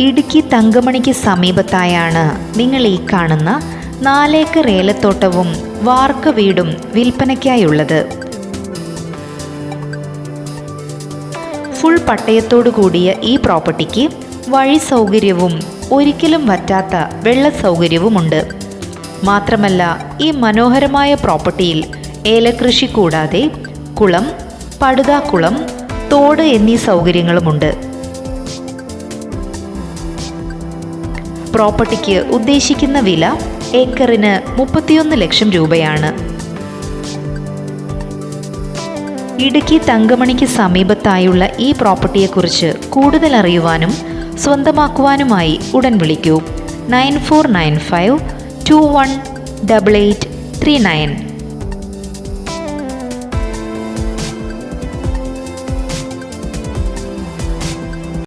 ഇടുക്കി തങ്കമണിക്ക് സമീപത്തായാണ്. നിങ്ങൾ ഈ കാണുന്ന നാലേക്കർ ഏലത്തോട്ടവും വാർക്ക വീടും വിൽപ്പനയ്ക്കായുള്ളത്. ഫുൾ പട്ടയത്തോടു കൂടിയ ഈ പ്രോപ്പർട്ടിക്ക് വഴി സൗകര്യവും ഒരിക്കലും വറ്റാത്ത വെള്ള സൗകര്യവുമുണ്ട്. മാത്രമല്ല ഈ മനോഹരമായ പ്രോപ്പർട്ടിയിൽ ഏലകൃഷി കൂടാതെ കുളം പടുതാക്കുളം തോട് എന്നീ സൗകര്യങ്ങളുമുണ്ട്. പ്രോപ്പർട്ടിക്ക് ഉദ്ദേശിക്കുന്ന വില ഏക്കറിന് മുപ്പത്തിയൊന്ന് ലക്ഷം രൂപയാണ്. ഇടുക്കി തങ്കമണിക്ക് സമീപത്തായുള്ള ഈ പ്രോപ്പർട്ടിയെക്കുറിച്ച് കൂടുതൽ അറിയുവാനും സ്വന്തമാക്കുവാനുമായി ഉടൻ വിളിക്കൂ. Nine four nine five two one double eight three nine.